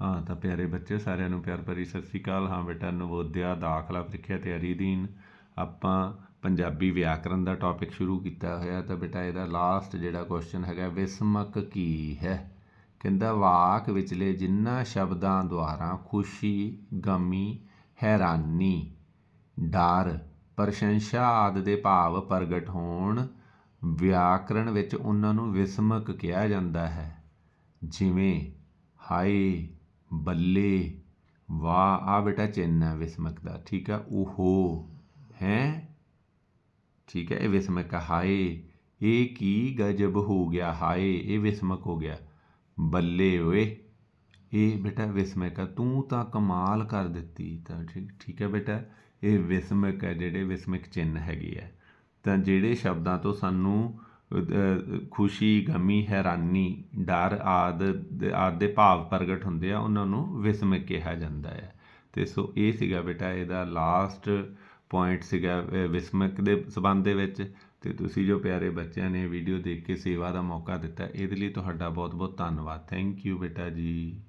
ਹਾਂ, ਤਾਂ ਪਿਆਰੇ ਬੱਚੇ ਸਾਰਿਆਂ ਨੂੰ ਪਿਆਰ ਭਰੀ ਸਤਿ ਸ੍ਰੀ ਅਕਾਲ। ਹਾਂ, ਬੇਟਾ ਨਵੋਦਿਆ ਦਾਖਲਾ ਪ੍ਰੀਖਿਆ ਤਿਆਰੀ ਦੀਨ ਆਪਾਂ ਪੰਜਾਬੀ ਵਿਆਕਰਨ ਦਾ ਟੌਪਿਕ ਸ਼ੁਰੂ ਕੀਤਾ ਹੋਇਆ ਤਾਂ ਬੇਟਾ, ਇਹਦਾ ਲਾਸਟ ਜਿਹੜਾ ਕੁਐਸਚਨ ਹੈਗਾ, ਵਿਸਮਕ ਕੀ ਹੈ? ਕਹਿੰਦਾ, ਵਾਕ ਵਿਚਲੇ ਜਿਨ੍ਹਾਂ ਸ਼ਬਦਾਂ ਦੁਆਰਾ ਖੁਸ਼ੀ, ਗਮੀ, ਹੈਰਾਨੀ, ਡਰ, ਪ੍ਰਸ਼ੰਸਾ ਆਦਿ ਦੇ ਭਾਵ ਪ੍ਰਗਟ ਹੋਣ ਵਿਆਕਰਣ ਵਿੱਚ ਉਹਨਾਂ ਨੂੰ ਵਿਸਮਕ ਕਿਹਾ ਜਾਂਦਾ ਹੈ। ਜਿਵੇਂ, ਹਾਏ ਬੱਲੇ, ਵਾਹ ਆ ਬੇਟਾ ਚਿੰਨ੍ਹ ਹੈ ਵਿਸਮਕ ਦਾ, ਠੀਕ ਹੈ ਓਹੋ, ਹੈ? ਠੀਕ ਹੈ, ਇਹ ਵਿਸਮਕ ਹੈ ਹਾਏ, ਇਹ ਕੀ ਗਜਬ ਹੋ ਗਿਆ, ਹਾਏ, ਇਹ ਵਿਸਮਕ ਹੋ ਗਿਆ। ਬੱਲੇ ਓਏ, ਇਹ ਬੇਟਾ ਵਿਸਮਕ ਹੈ ਤੂੰ ਤਾਂ ਕਮਾਲ ਕਰ ਦਿੱਤੀ, ਤਾਂ ਠੀਕ ਠੀਕ ਹੈ ਬੇਟਾ? ਇਹ ਵਿਸਮਕ ਹੈ, ਜਿਹੜੇ ਵਿਸਮਕ ਚਿੰਨ੍ਹ ਹੈਗੇ ਆ। ਤਾਂ ਜਿਹੜੇ ਸ਼ਬਦਾਂ ਤੋਂ ਸਾਨੂੰ ਖੁਸ਼ੀ ਗਮੀ ਹੈਰਾਨੀ ਡਰ ਆਦ ਆਦਿ ਦੇ ਭਾਵ ਪ੍ਰਗਟ ਹੁੰਦੇ ਆ ਉਹਨਾਂ ਨੂੰ ਵਿਸਮਕ ਕਿਹਾ ਜਾਂਦਾ ਹੈ। ਤੇ ਸੋ ਇਹ ਸੀਗਾ ਬੇਟਾ ਇਹਦਾ ਲਾਸਟ ਪੁਆਇੰਟ ਸੀਗਾ ਅਹ, ਵਿਸਮਕ ਦੇ ਸਬੰਧ ਦੇ ਵਿੱਚ। ਤੇ ਤੁਸੀਂ ਜੋ ਪਿਆਰੇ ਬੱਚਿਆਂ ਨੇ ਵੀਡੀਓ ਦੇਖ ਕੇ ਸੇਵਾ ਦਾ ਮੌਕਾ ਦਿੱਤਾ ਇਹਦੇ ਲਈ ਤੁਹਾਡਾ ਬਹੁਤ ਬਹੁਤ ਧੰਨਵਾਦ। ਥੈਂਕ ਯੂ ਬੇਟਾ ਜੀ।